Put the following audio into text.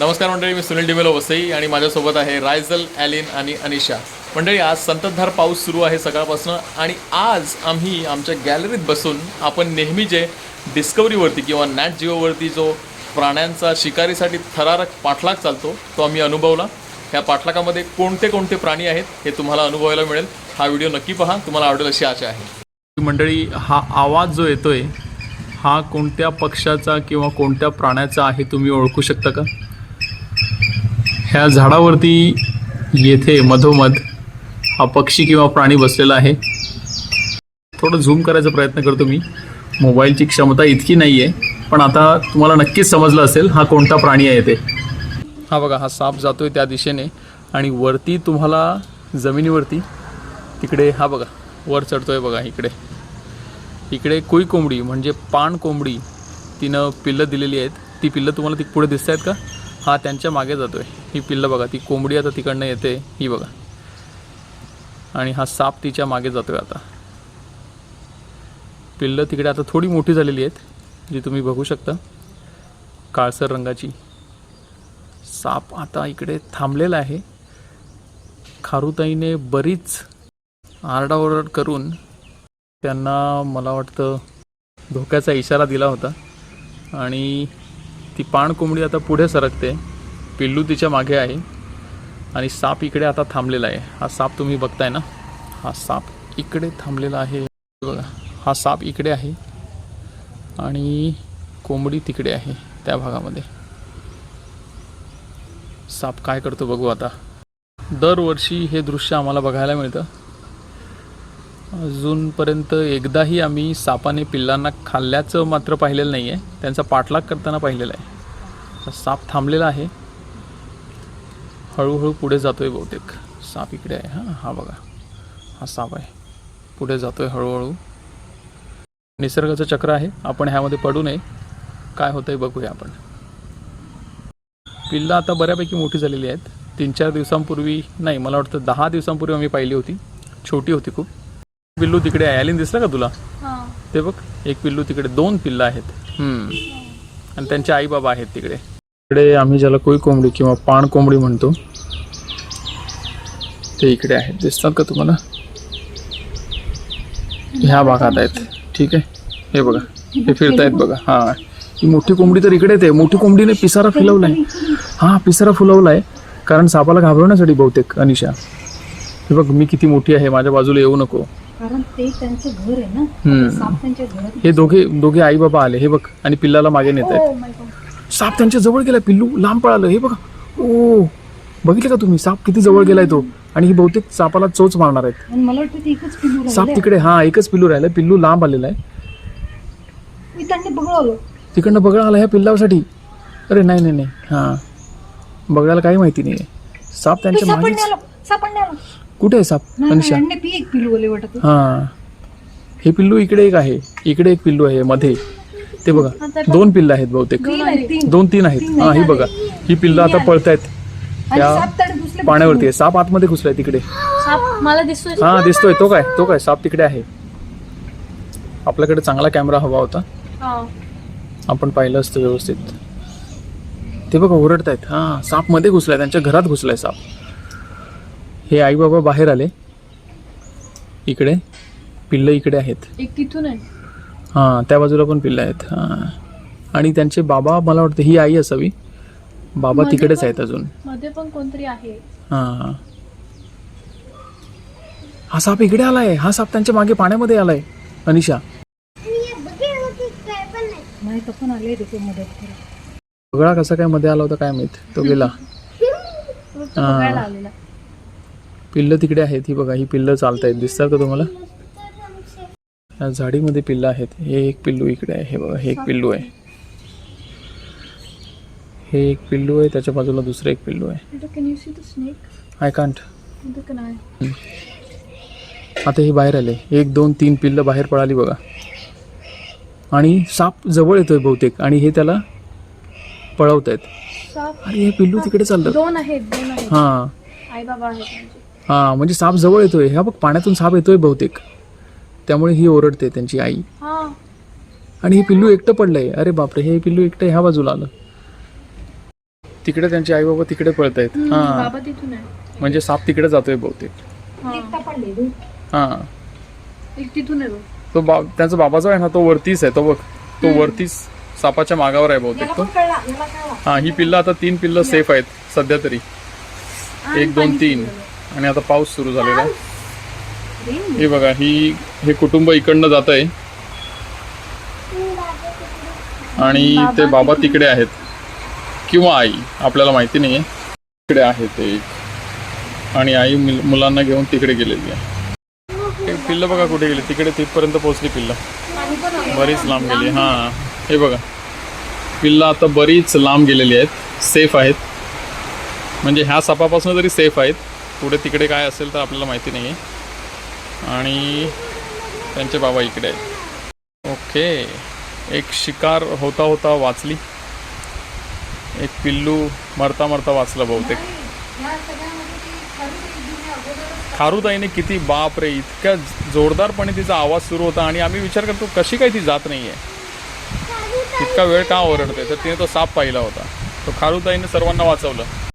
नमस्कार मंडळी मी सुनील डिमेलो वसई आणि माझ्यासोबत आहे रायझल ॲलिन आणि अनिशा. मंडळी आज संततधार पाऊस सुरू आहे सकाळपासून आणि आज आम्ही आमच्या गॅलरीत बसून आपण नेहमी जे डिस्कवरीवरती किंवा नॅट जिओवरती जो प्राण्यांचा शिकारीसाठी थरारक पाठलाग चालतो तो आम्ही अनुभवला. ह्या पाठलागामध्ये कोणते कोणते प्राणी आहेत हे तुम्हाला अनुभवायला मिळेल. हा व्हिडिओ नक्की पहा तुम्हाला आवडेल अशी आशा आहे. मंडळी हा आवाज जो येतोय हा कोणत्या पक्षाचा किंवा कोणत्या प्राण्याचा आहे तुम्ही ओळखू शकता का? ह्या झाडावरती येथे मधोमध हा पक्षी किंवा प्राणी बसलेला आहे. थोडं झूम करायचा प्रयत्न करतो मी. मोबाईलची क्षमता इतकी नाही आहे पण आता तुम्हाला नक्कीच समजलं असेल हा कोणता प्राणी आहे ते. हा बघा हा साप जातो आहे त्या दिशेने आणि वरती तुम्हाला जमिनीवरती तिकडे हा बघा वर चढतो आहे बघा इकडे. इकडे कुई कोंबडी म्हणजे पाण कोंबडी तिनं पिल्लं दिलेली आहेत. ती पिल्लं तुम्हाला ती पुढे दिसत आहेत का? हा त्यांच्या मागे जातोय. ही पिल्लं बघा ती कोंबडी आता तिकडनं येते ही बघा. आणि हा साप तिच्यामागे जातोय आता. पिल्लं तिकडे आता थोडी मोठी झालेली आहेत जी तुम्ही बघू शकता. काळसर रंगाची. साप आता इकडे थांबलेला आहे. खारुताईने बरीच आरडाओरड करून त्यांना मला वाटतं धोक्याचा इशारा दिला होता. आणि ती पाण कोंबडी आता पुढे सरकते. पिल्लू तिच्यामागे आहे. आणि साप इकडे आता थांबलेला आहे. हा साप तुम्ही बघताय ना? हा साप इकडे थांबलेला आहे. बघा हा साप इकडे आहे. आणि कोंबडी तिकडे आहे त्या भागामध्ये. साप काय करतो बघू आता. दरवर्षी हे दृश्य आम्हाला बघायला मिळतं. अजूनपर्यंत एकदाही आम्ही सापाने पिल्लांना खाल्ल्याचं मात्र पाहिलेलं नाही आहे त्यांचा पाठलाग करताना पाहिलेला आहे. साप थांबलेला आहे. हळूहळू पुढे जातो आहे बहुतेक. साप इकडे आहे हां हा बघा. हा साप आहे. पुढे जातो आहे हळूहळू. निसर्गाचं चक्र आहे. आपण ह्यामध्ये पडू नये. काय होतं आहे बघूया आपण. पिल्लं आता बऱ्यापैकी मोठी झालेली आहेत. तीन चार दिवसांपूर्वी नाही मला वाटतं दहा दिवसांपूर्वी आम्ही पाहिली होती. छोटी होती खूप. पिल्लू तिकडे आहे ॲलिन दिसलं का तुला? ते बघ एक पिल्लू तिकडे दोन पिल्लं आहेत. हम्म. आणि त्यांचे आई बाबा आहेत तिकडे. इकडे आम्ही ज्याला कोई कोंबडी किंवा पाण कोंबडी म्हणतो ते इकडे आहेत. दिसतात का तुम्हाला? ह्या भागात आहेत. ठीक आहे. हे बघा. हे फिरतायत बघा. हा. ही मोठी कोंबडी तर इकडेच आहे. मोठी कोंबडीने पिसारा फुलवलाय. हा पिसारा फुलवलाय. कारण सापाला घाबरवण्यासाठी बहुतेक अनिशा. हे बघ मी किती मोठी आहे. माझ्या बाजूला येऊ नको. कारण ते त्यांचं घर आहे ना. साप त्यांच्या घरात हे दोघे दोघे आई बाबा आले. हे बघ आणि पिल्लाला मागे नेत आहेत. Oh. साप त्यांच्या जवळ गेला पिल्लू लांब पळालं. हे बघा. ओ बघितलं का तुम्ही? साप किती जवळ गेलाय तो. आणि ही बहुतेक सापाला चोच मारणार आहेत. आणि मला वाटतं ते एकच पिल्लू साप तिकडे हा एकच पिल्लू राहिलं पिल्लू लांब आलेला आहे. मी त्यांनी बघावलं तिकडनं बघा आला ह्या पिल्लासाठी. अरे नाही नाही नाही. हा. बघायला काही माहिती नाही साप त्यांच्या मागे सापडण्याला सापडण्याला. कुठे आहे साप? वाटत. हा. हे पिल्लू इकडे एक आहे. इकडे एक पिल्लू आहे मध्ये. ते बघा दोन पिल्लं आहेत बहुतेक. दोन तीन आहेत. हा ही बघा. ही पिल्लं आता पळतायत. त्या पाण्यावरती आहे. साप आतमध्ये घुसलाय तिकडे. साप मला दिसतोय. हा दिसतोय. तो काय? तो काय? साप तिकडे आहे. आपल्याकडे चांगला कॅमेरा हवा होता. हा. आपण पाहिलं असतं व्यवस्थित. ते बघा ओरडतायत. हा सापमध्ये घुसलाय. त्यांच्या घरात घुसलाय साप. हे आई बाबा बाहेर आले. इकडे. पिल्लं इकडे आहेत. एक तिथून आहे. हां त्या बाजूला पण पिल्लं आहेत. हां. आणि त्यांचे बाबा मला वाटतं ही आई असावी. बाबा मध्ये तिकडेच पण- आहेत अजून. मध्ये पण कोणतरी आहे. हां. हां साप इकडे आलाय. हा साप त्यांच्या मागे पाण्यामध्ये आलाय. अनिशा. नाही तो पण आले तिथे मदत करा. बगळा कसा काय मध्ये आला होता काय माहीत. तो गेला. तो तो बघायला आलेला. पिल्लं तिकडे आहेत. ही बघा ही पिल्लं चालत आहेत दिसतात का तुम्हाला? या झाडीमध्ये पिल्लं आहेत. हे एक पिल्लू इकडे आहे. हे बघा हे एक पिल्लू आहे. हे एक पिल्लू आहे. त्याच्या बाजूला दुसरं एक पिल्लू आहे. Can you see the snake I can't आता हे बाहेर आले. एक दोन तीन पिल्लं बाहेर पळाली बघा. आणि साप जवळ येतोय बहुतेक. आणि हे त्याला पळवत आहेत अरे हे पिल्लू तिकडे चाललं. हां. आई बाबा हां म्हणजे साप जवळ येतोय. हा बघ पाण्यातून साप येतोय बहुतेक. त्यामुळे ही ओरडते त्यांची आई. हा. आणि हे पिल्लू एकटं पडलंय. अरे बापरे हे पिल्लू एकटं ह्या बाजूला आलं. तिकडे त्यांचे आई बाबा तिकडे पळत आहेत हा. बाबा तिथून आहे. म्हणजे साप तिकडे जातोय बहुतेक. हा. एक तिथून आहे बघ. तो बा त्यांचा बाबाचा आहे ना तो वरतीच आहे. तो बघ तो वरतीच सापाच्या मागावर आहे बहुतेक तो. हा ही पिल्लं आता तीन पिल्लं सेफ आहेत सध्या तरी. आणि एक दोन पाणी तीन. आणि आता पाऊस सुरू झालेला आहे. हे बघा ही हे कुटुंब इकडनं जात आहे. आणि ते बाबा तिकडे. आहेत. किंवा आई आपल्याला माहिती नाहीये. तिकडे आहे ते. एक आणि आई मुल- मुलांना घेऊन तिकडे गेलेली आहे. पिल्लं बघा कुठे गेली? तिकडे तिथपर्यंत पोहोचली पिल्लं. बरीच लांब गेली. हा. हे बघा. पिल्लं आता बरीच लांब गेलेली आहेत. सेफ आहेत. म्हणजे ह्या सापापासून तरी सेफ आहेत. पुढे तिकडे काय असेल तर आपल्याला माहिती नाही आहे आणि त्यांचे बाबा इकडे आहेत. ओके. एक शिकार होता होता वाचली. एक पिल्लू मरता मरता वाचलं बहुतेक. खारुताईने किती बाप रे इतक्या जोरदारपणे तिचा आवाज सुरू होता आणि आम्ही विचार करतो कशी काय ती जात नाहीये? इतका वेळ का ओरडते तर तिने तो साप पाहिला होता. तो खारुताईने सर्वांना वाचवलं.